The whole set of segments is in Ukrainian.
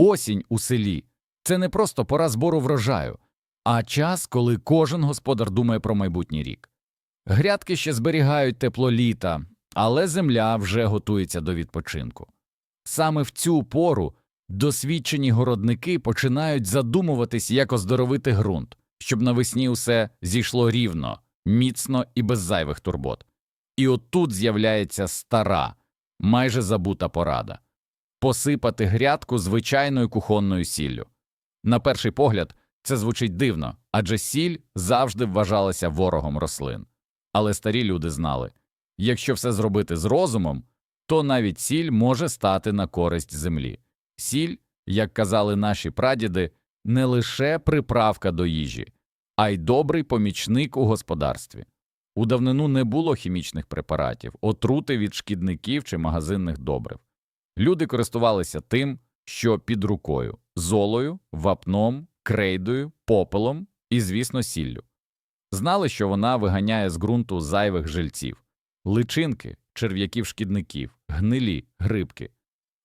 Осінь у селі це не просто пора збору врожаю, а час, коли кожен господар думає про майбутній рік. Грядки ще зберігають тепло літа, але земля вже готується до відпочинку. Саме в цю пору досвідчені городники починають задумуватись, як оздоровити ґрунт, щоб навесні усе зійшло рівно, міцно і без зайвих турбот. І отут з'являється стара, майже забута порада посипати грядку звичайною кухонною сіллю. На перший погляд, це звучить дивно, адже сіль завжди вважалася ворогом рослин. Але старі люди знали якщо все зробити з розумом, то навіть сіль може стати на користь землі. Сіль, як казали наші прадіди, не лише приправка до їжі, а й добрий помічник у господарстві. У давнину не було хімічних препаратів, отрути від шкідників чи магазинних добрив. Люди користувалися тим, що під рукою золою, вапном, крейдою, попелом і, звісно, сіллю. Знали, що вона виганяє з ґрунту зайвих жильців, личинки, черв'яків шкідників, гнилі, грибки.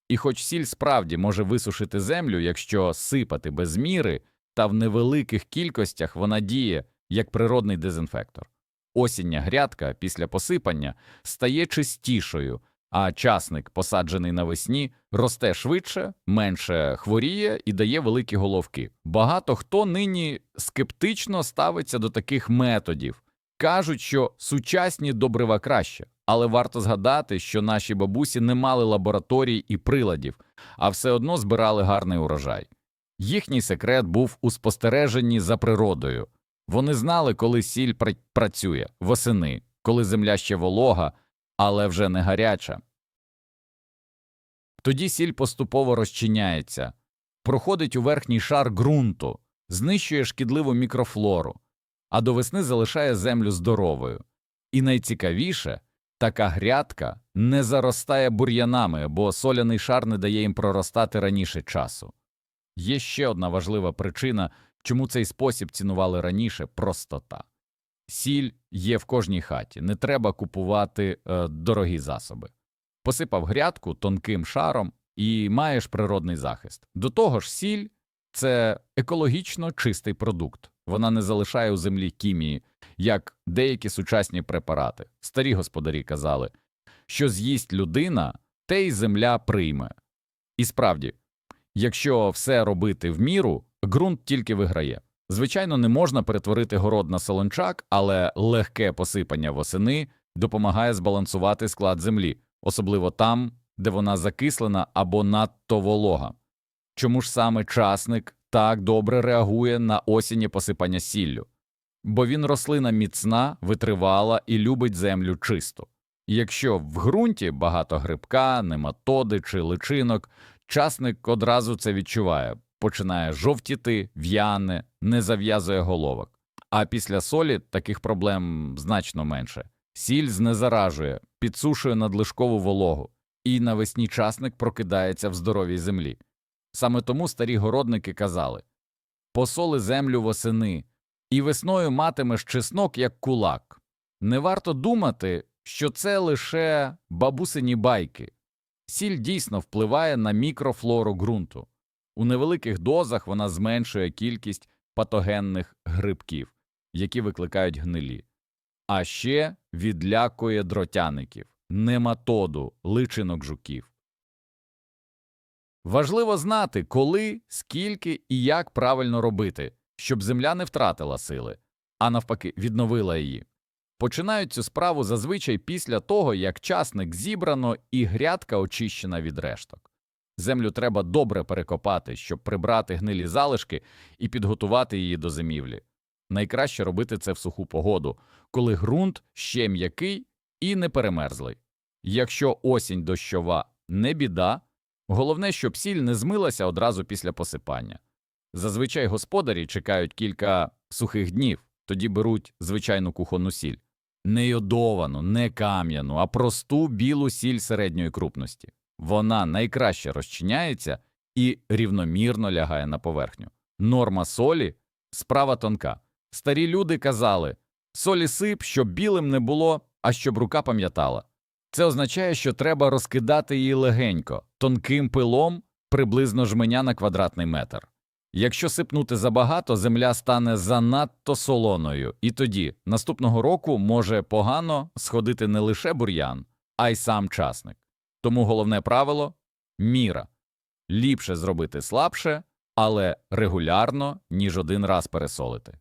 І хоч сіль справді може висушити землю, якщо сипати без міри, та в невеликих кількостях вона діє як природний дезінфектор. Осіння грядка після посипання стає чистішою, а часник, посаджений навесні, росте швидше, менше хворіє і дає великі головки. Багато хто нині скептично ставиться до таких методів, кажуть, що сучасні добрива краще, але варто згадати, що наші бабусі не мали лабораторій і приладів, а все одно збирали гарний урожай. Їхній секрет був у спостереженні за природою. Вони знали, коли сіль пра- працює восени, коли земля ще волога, але вже не гаряча. Тоді сіль поступово розчиняється, проходить у верхній шар ґрунту, знищує шкідливу мікрофлору, а до весни залишає землю здоровою. І найцікавіше, така грядка не заростає бур'янами, бо соляний шар не дає їм проростати раніше часу. Є ще одна важлива причина, чому цей спосіб цінували раніше простота. Сіль є в кожній хаті, не треба купувати е, дорогі засоби. Посипав грядку тонким шаром і маєш природний захист. До того ж, сіль це екологічно чистий продукт. Вона не залишає у землі хімії, як деякі сучасні препарати. Старі господарі казали, що з'їсть людина, те й земля прийме. І справді, якщо все робити в міру, ґрунт тільки виграє. Звичайно, не можна перетворити город на солончак, але легке посипання восени допомагає збалансувати склад землі, особливо там, де вона закислена або надто волога. Чому ж саме часник так добре реагує на осіннє посипання сіллю? Бо він рослина міцна, витривала і любить землю чисту. І Якщо в ґрунті багато грибка, нематоди чи личинок, часник одразу це відчуває, починає жовтіти, в'яне, не зав'язує головок. А після солі таких проблем значно менше. Сіль знезаражує, підсушує надлишкову вологу, і навесні часник прокидається в здоровій землі. Саме тому старі городники казали посоли землю восени, і весною матимеш чеснок, як кулак. Не варто думати, що це лише бабусині байки. Сіль дійсно впливає на мікрофлору ґрунту. У невеликих дозах вона зменшує кількість патогенних грибків, які викликають гнилі, а ще відлякує дротяників, нематоду, личинок жуків. Важливо знати, коли, скільки і як правильно робити, щоб земля не втратила сили, а навпаки, відновила її. Починають цю справу зазвичай після того, як часник зібрано і грядка очищена від решток. Землю треба добре перекопати, щоб прибрати гнилі залишки і підготувати її до зимівлі. Найкраще робити це в суху погоду, коли ґрунт ще м'який і не перемерзлий. Якщо осінь дощова не біда, головне, щоб сіль не змилася одразу після посипання. Зазвичай господарі чекають кілька сухих днів, тоді беруть звичайну кухонну сіль. Не йодовану, не кам'яну, а просту білу сіль середньої крупності. Вона найкраще розчиняється і рівномірно лягає на поверхню. Норма солі справа тонка. Старі люди казали солі сип, щоб білим не було, а щоб рука пам'ятала. Це означає, що треба розкидати її легенько, тонким пилом приблизно жменя на квадратний метр. Якщо сипнути забагато, земля стане занадто солоною, і тоді наступного року може погано сходити не лише бур'ян, а й сам часник. Тому головне правило міра. Ліпше зробити слабше, але регулярно, ніж один раз пересолити.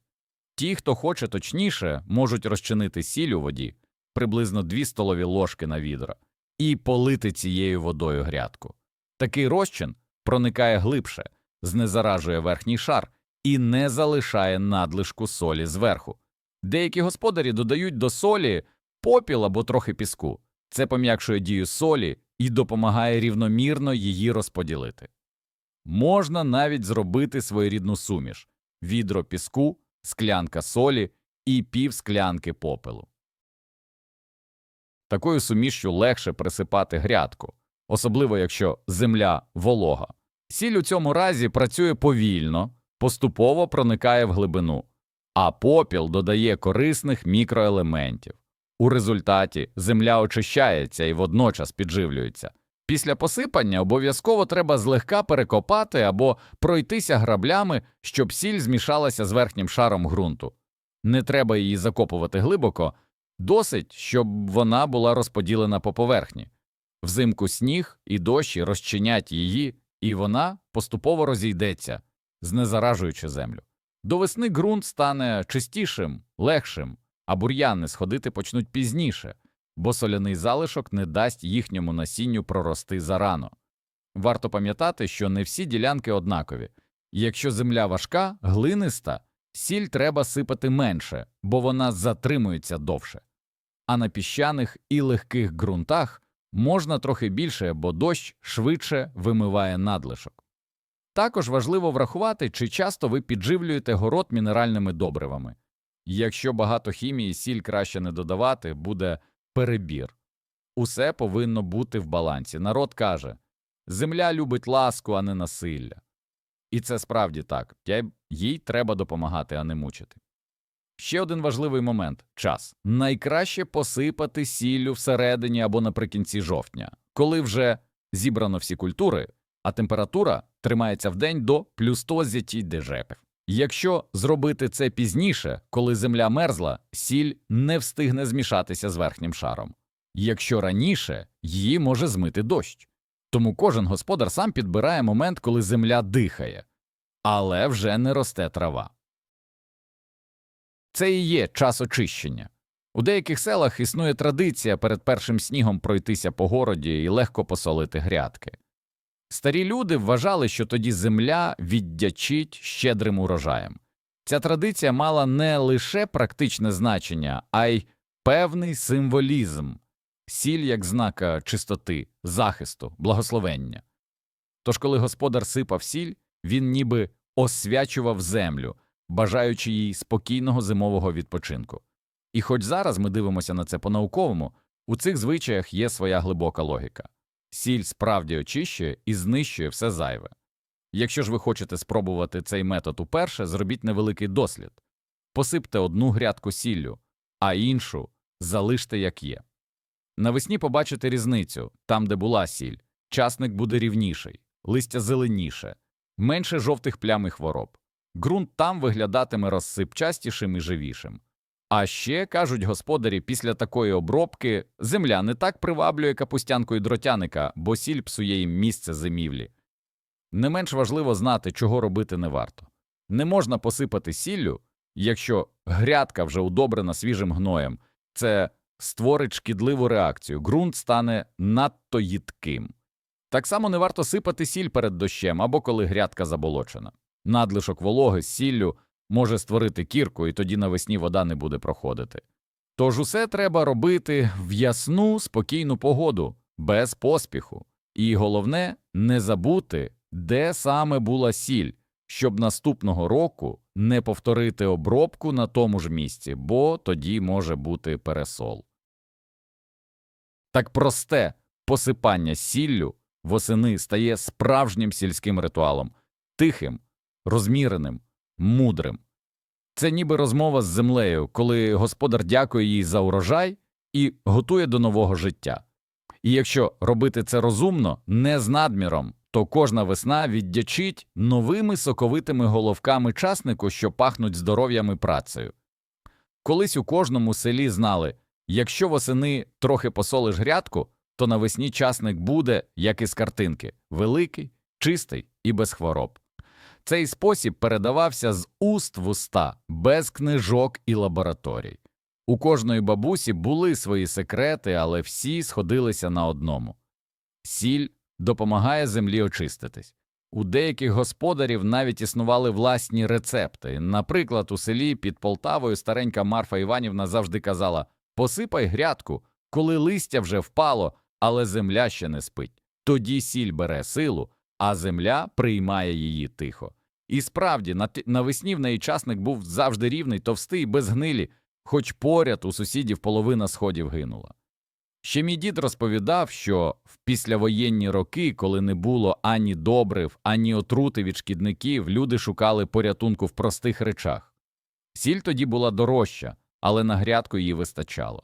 Ті, хто хоче точніше, можуть розчинити сіль у воді приблизно 2 столові ложки на відро і полити цією водою грядку. Такий розчин проникає глибше, знезаражує верхній шар і не залишає надлишку солі зверху. Деякі господарі додають до солі попіл або трохи піску. Це пом'якшує дію солі і допомагає рівномірно її розподілити. Можна навіть зробити своєрідну суміш відро піску, склянка солі і пів склянки попелу. Такою сумішшю легше присипати грядку, особливо якщо земля волога. Сіль у цьому разі працює повільно, поступово проникає в глибину, а попіл додає корисних мікроелементів. У результаті земля очищається і водночас підживлюється. Після посипання обов'язково треба злегка перекопати або пройтися граблями, щоб сіль змішалася з верхнім шаром ґрунту. Не треба її закопувати глибоко, досить, щоб вона була розподілена по поверхні. Взимку сніг і дощі розчинять її, і вона поступово розійдеться, знезаражуючи землю. До весни ґрунт стане чистішим, легшим, а бур'яни сходити почнуть пізніше, бо соляний залишок не дасть їхньому насінню прорости зарано. Варто пам'ятати, що не всі ділянки однакові. Якщо земля важка, глиниста, сіль треба сипати менше, бо вона затримується довше. А на піщаних і легких ґрунтах можна трохи більше, бо дощ швидше вимиває надлишок. Також важливо врахувати, чи часто ви підживлюєте город мінеральними добривами. Якщо багато хімії, сіль краще не додавати, буде перебір. Усе повинно бути в балансі. Народ каже земля любить ласку, а не насилля. І це справді так, їй треба допомагати, а не мучити. Ще один важливий момент час. Найкраще посипати сіллю всередині або наприкінці жовтня, коли вже зібрано всі культури, а температура тримається в день до плюс 100 зяті дежеп. Якщо зробити це пізніше, коли земля мерзла, сіль не встигне змішатися з верхнім шаром. Якщо раніше, її може змити дощ. Тому кожен господар сам підбирає момент, коли земля дихає, але вже не росте трава. Це і є час очищення. У деяких селах існує традиція перед першим снігом пройтися по городі і легко посолити грядки. Старі люди вважали, що тоді земля віддячить щедрим урожаєм. Ця традиція мала не лише практичне значення, а й певний символізм сіль як знака чистоти, захисту, благословення. Тож, коли господар сипав сіль, він ніби освячував землю, бажаючи їй спокійного зимового відпочинку. І хоч зараз ми дивимося на це по-науковому, у цих звичаях є своя глибока логіка. Сіль справді очищує і знищує все зайве. Якщо ж ви хочете спробувати цей метод уперше, зробіть невеликий дослід посипте одну грядку сіллю, а іншу залиште як є. Навесні побачите різницю там, де була сіль, часник буде рівніший, листя зеленіше, менше жовтих плям і хвороб. Ґрунт там виглядатиме розсипчастішим і живішим. А ще, кажуть господарі, після такої обробки земля не так приваблює капустянку і дротяника, бо сіль псує їм місце зимівлі. Не менш важливо знати, чого робити не варто. Не можна посипати сіллю, якщо грядка вже удобрена свіжим гноєм, це створить шкідливу реакцію, ґрунт стане надто їдким. Так само не варто сипати сіль перед дощем або коли грядка заболочена. Надлишок вологи з сіллю може створити кірку, і тоді навесні вода не буде проходити. Тож усе треба робити в ясну, спокійну погоду, без поспіху, і головне не забути, де саме була сіль, щоб наступного року не повторити обробку на тому ж місці, бо тоді може бути пересол. Так просте посипання сіллю восени стає справжнім сільським ритуалом, тихим, розміреним, мудрим. Це ніби розмова з землею, коли господар дякує їй за урожай і готує до нового життя. І якщо робити це розумно, не з надміром, то кожна весна віддячить новими соковитими головками часнику, що пахнуть здоров'ям і працею. Колись у кожному селі знали, якщо восени трохи посолиш грядку, то навесні часник буде, як із картинки, великий, чистий і без хвороб. Цей спосіб передавався з уст в уста, без книжок і лабораторій. У кожної бабусі були свої секрети, але всі сходилися на одному. Сіль допомагає землі очиститись. У деяких господарів навіть існували власні рецепти. Наприклад, у селі під Полтавою старенька Марфа Іванівна завжди казала посипай грядку, коли листя вже впало, але земля ще не спить. Тоді сіль бере силу, а земля приймає її тихо. І справді, навесні в неї часник був завжди рівний, товстий, без гнилі, хоч поряд у сусідів половина сходів гинула. Ще мій дід розповідав, що в післявоєнні роки, коли не було ані добрив, ані отрути від шкідників, люди шукали порятунку в простих речах. Сіль тоді була дорожча, але на грядку її вистачало.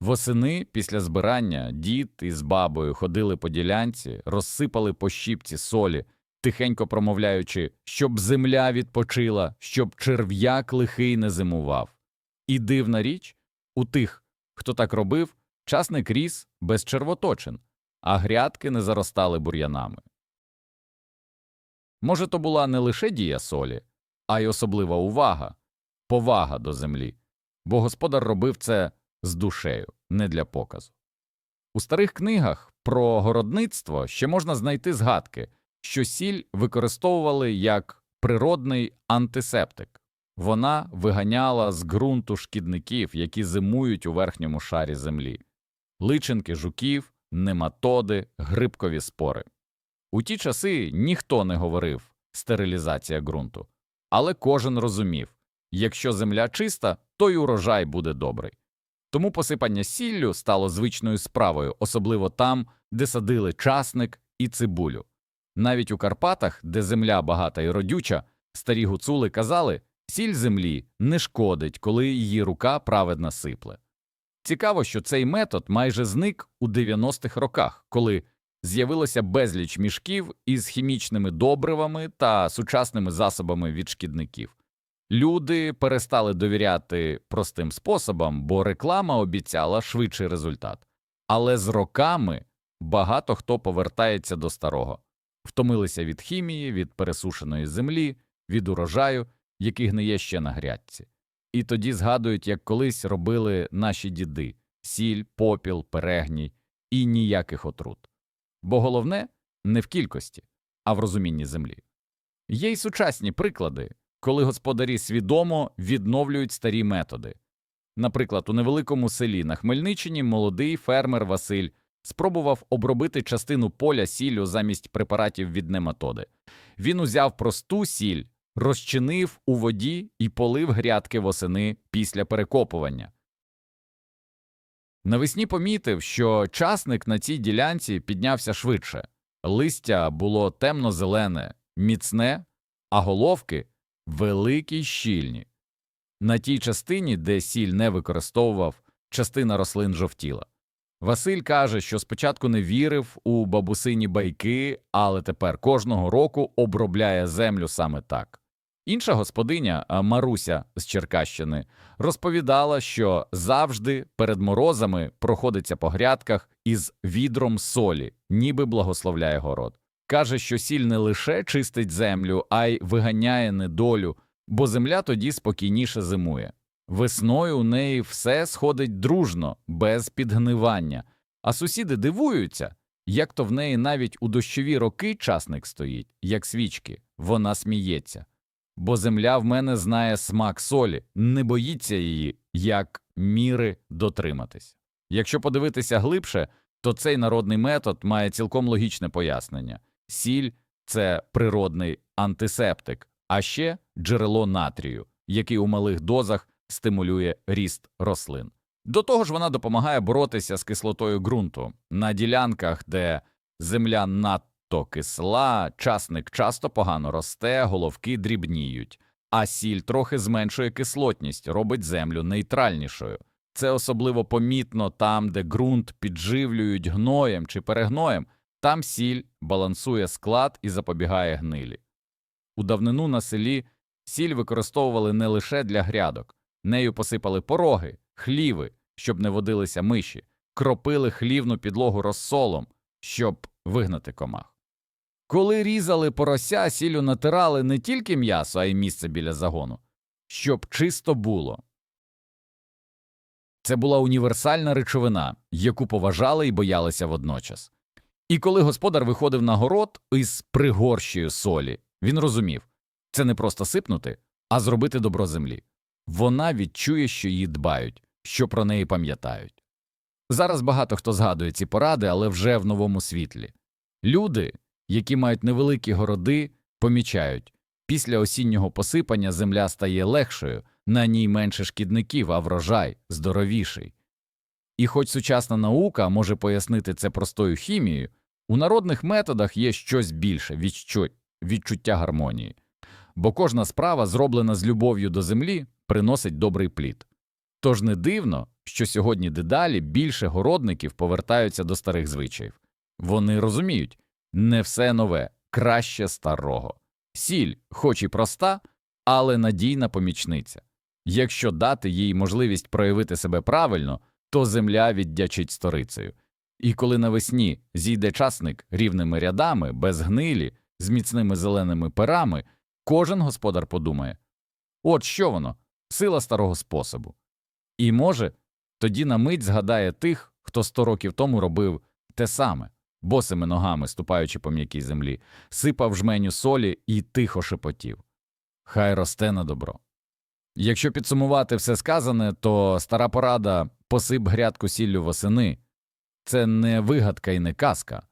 Восени після збирання дід із бабою ходили по ділянці, розсипали по щіпці солі, тихенько промовляючи, щоб земля відпочила, щоб черв'як лихий не зимував. І дивна річ у тих, хто так робив, часник ріс без червоточин, а грядки не заростали бур'янами. Може, то була не лише дія солі, а й особлива увага, повага до землі, бо господар робив це з душею, не для показу. У старих книгах про городництво ще можна знайти згадки, що сіль використовували як природний антисептик. Вона виганяла з ґрунту шкідників, які зимують у верхньому шарі землі, личинки жуків, нематоди, грибкові спори. У ті часи ніхто не говорив стерилізація ґрунту, але кожен розумів якщо земля чиста, то й урожай буде добрий. Тому посипання сіллю стало звичною справою, особливо там, де садили часник і цибулю. Навіть у Карпатах, де земля багата і родюча, старі гуцули казали сіль землі не шкодить, коли її рука праведна сипле. Цікаво, що цей метод майже зник у 90-х роках, коли з'явилося безліч мішків із хімічними добривами та сучасними засобами від шкідників. Люди перестали довіряти простим способам, бо реклама обіцяла швидший результат. Але з роками багато хто повертається до старого, втомилися від хімії, від пересушеної землі, від урожаю, який гниє ще на грядці. І тоді згадують, як колись робили наші діди сіль, попіл, перегній і ніяких отрут. Бо головне не в кількості, а в розумінні землі. Є й сучасні приклади, коли господарі свідомо відновлюють старі методи. Наприклад, у невеликому селі на Хмельниччині молодий фермер Василь спробував обробити частину поля сіллю замість препаратів від нематоди. Він узяв просту сіль, розчинив у воді і полив грядки восени після перекопування. Навесні помітив, що часник на цій ділянці піднявся швидше. Листя було темно-зелене, міцне, а головки великі щільні. На тій частині, де сіль не використовував, частина рослин жовтіла. Василь каже, що спочатку не вірив у бабусині байки, але тепер кожного року обробляє землю саме так. Інша господиня Маруся з Черкащини розповідала, що завжди перед морозами проходиться по грядках із відром солі, ніби благословляє город. Каже, що сіль не лише чистить землю, а й виганяє недолю, бо земля тоді спокійніше зимує. Весною у неї все сходить дружно, без підгнивання, а сусіди дивуються, як то в неї навіть у дощові роки часник стоїть, як свічки, вона сміється. Бо земля в мене знає смак солі, не боїться її, як міри дотриматись. Якщо подивитися глибше, то цей народний метод має цілком логічне пояснення. Сіль це природний антисептик, а ще джерело натрію, який у малих дозах стимулює ріст рослин. До того ж, вона допомагає боротися з кислотою ґрунту на ділянках, де земля надто кисла, часник часто погано росте, головки дрібніють, а сіль трохи зменшує кислотність, робить землю нейтральнішою. Це особливо помітно там, де ґрунт підживлюють гноєм чи перегноєм. Там сіль балансує склад і запобігає гнилі. У давнину на селі сіль використовували не лише для грядок, нею посипали пороги, хліви, щоб не водилися миші, кропили хлівну підлогу розсолом, щоб вигнати комах. Коли різали порося, сіллю натирали не тільки м'ясо, а й місце біля загону, щоб чисто було. Це була універсальна речовина, яку поважали і боялися водночас. І коли господар виходив на город із пригорщею солі, він розумів це не просто сипнути, а зробити добро землі. Вона відчує, що її дбають, що про неї пам'ятають. Зараз багато хто згадує ці поради, але вже в новому світлі. Люди, які мають невеликі городи, помічають після осіннього посипання земля стає легшою, на ній менше шкідників, а врожай здоровіший. І хоч сучасна наука може пояснити це простою хімією, у народних методах є щось більше відчу... відчуття гармонії, бо кожна справа, зроблена з любов'ю до землі, приносить добрий плід. Тож не дивно, що сьогодні дедалі більше городників повертаються до старих звичаїв. Вони розуміють не все нове, краще старого. Сіль, хоч і проста, але надійна помічниця. Якщо дати їй можливість проявити себе правильно, то земля віддячить сторицею. І коли навесні зійде часник рівними рядами, без гнилі, з міцними зеленими перами, кожен господар подумає от що воно, сила старого способу. І, може, тоді на мить згадає тих, хто сто років тому робив те саме, босими ногами, ступаючи по м'якій землі, сипав жменю солі і тихо шепотів. Хай росте на добро. Якщо підсумувати все сказане, то стара порада посип грядку сіллю восени це не вигадка і не казка,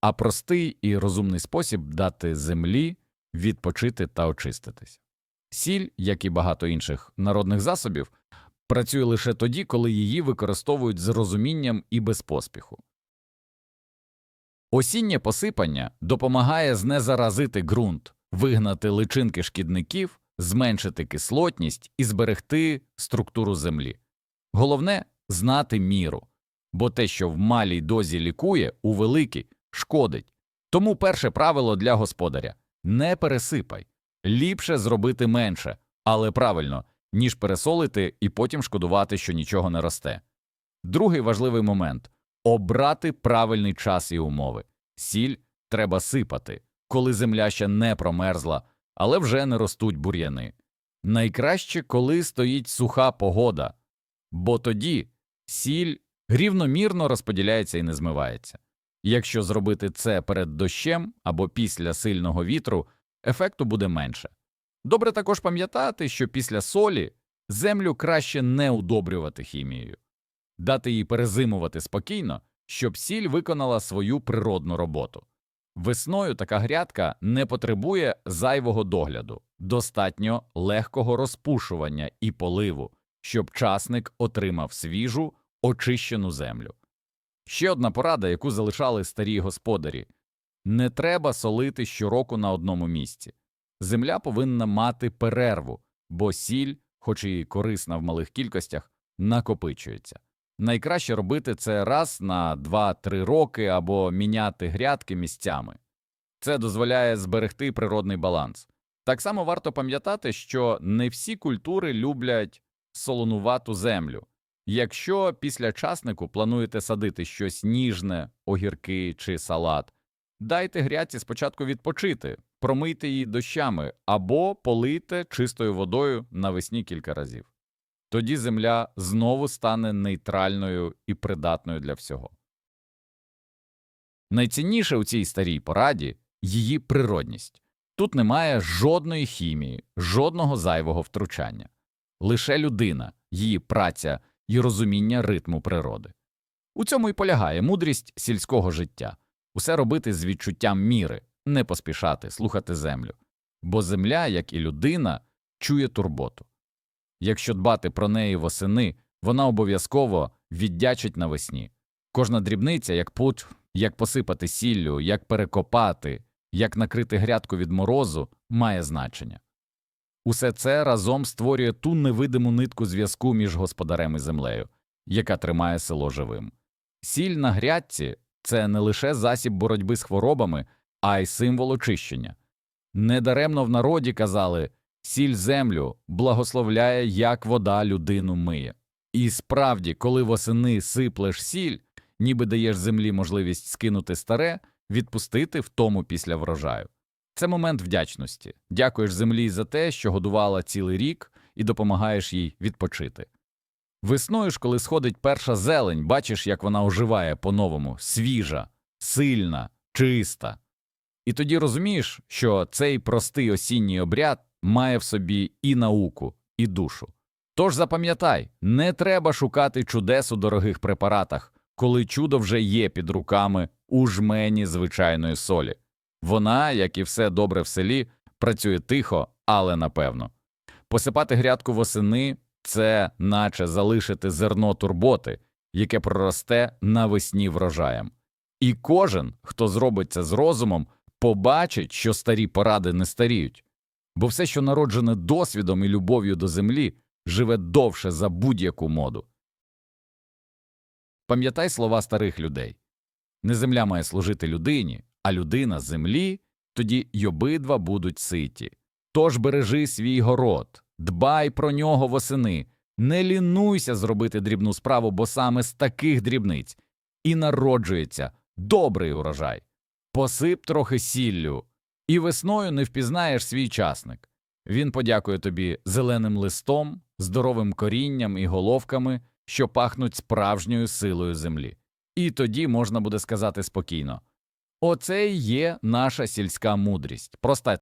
а простий і розумний спосіб дати землі відпочити та очиститись. Сіль, як і багато інших народних засобів, працює лише тоді, коли її використовують з розумінням і без поспіху. Осіннє посипання допомагає знезаразити ґрунт, вигнати личинки шкідників, зменшити кислотність і зберегти структуру землі. Головне знати міру, бо те, що в малій дозі лікує, у великій шкодить. Тому перше правило для господаря не пересипай, ліпше зробити менше, але правильно, ніж пересолити і потім шкодувати, що нічого не росте. Другий важливий момент обрати правильний час і умови. Сіль треба сипати, коли земля ще не промерзла, але вже не ростуть бур'яни. Найкраще, коли стоїть суха погода, бо тоді сіль рівномірно розподіляється і не змивається. Якщо зробити це перед дощем або після сильного вітру, ефекту буде менше. Добре також пам'ятати, що після солі землю краще не удобрювати хімією, дати їй перезимувати спокійно, щоб сіль виконала свою природну роботу. Весною така грядка не потребує зайвого догляду, достатньо легкого розпушування і поливу, щоб часник отримав свіжу, очищену землю. Ще одна порада, яку залишали старі господарі не треба солити щороку на одному місці. Земля повинна мати перерву, бо сіль, хоч і корисна в малих кількостях, накопичується. Найкраще робити це раз на 2-3 роки або міняти грядки місцями. Це дозволяє зберегти природний баланс. Так само варто пам'ятати, що не всі культури люблять солонувату землю. Якщо після часнику плануєте садити щось ніжне, огірки чи салат, дайте грядці спочатку відпочити, промийте її дощами або полийте чистою водою навесні кілька разів. Тоді земля знову стане нейтральною і придатною для всього. Найцінніше у цій старій пораді її природність. Тут немає жодної хімії, жодного зайвого втручання, лише людина, її праця і розуміння ритму природи. У цьому і полягає мудрість сільського життя усе робити з відчуттям міри, не поспішати, слухати землю, бо земля, як і людина, чує турботу. Якщо дбати про неї восени, вона обов'язково віддячить навесні. Кожна дрібниця, як путь, як посипати сіллю, як перекопати, як накрити грядку від морозу, має значення. Усе це разом створює ту невидиму нитку зв'язку між господарем і землею, яка тримає село живим. Сіль на грядці це не лише засіб боротьби з хворобами, а й символ очищення. Недаремно в народі казали сіль землю благословляє, як вода людину миє. І справді, коли восени сиплеш сіль, ніби даєш землі можливість скинути старе, відпустити в тому після врожаю. Це момент вдячності. Дякуєш землі за те, що годувала цілий рік, і допомагаєш їй відпочити. Весною ж, коли сходить перша зелень, бачиш, як вона оживає по-новому, свіжа, сильна, чиста. І тоді розумієш, що цей простий осінній обряд має в собі і науку, і душу. Тож запам'ятай, не треба шукати чудес у дорогих препаратах, коли чудо вже є під руками у жмені звичайної солі. Вона, як і все добре в селі, працює тихо, але напевно. Посипати грядку восени це наче залишити зерно турботи, яке проросте навесні врожаєм. І кожен, хто зробить це з розумом, побачить, що старі поради не старіють, бо все, що народжене досвідом і любов'ю до землі, живе довше за будь-яку моду. Пам'ятай слова старих людей не земля має служити людині, а людина землі, тоді й обидва будуть ситі. Тож бережи свій город, дбай про нього восени, не лінуйся зробити дрібну справу, бо саме з таких дрібниць і народжується добрий урожай. Посип трохи сіллю, і весною не впізнаєш свій часник. Він подякує тобі зеленим листом, здоровим корінням і головками, що пахнуть справжньою силою землі. І тоді можна буде сказати спокійно Оце й є наша сільська мудрість, проста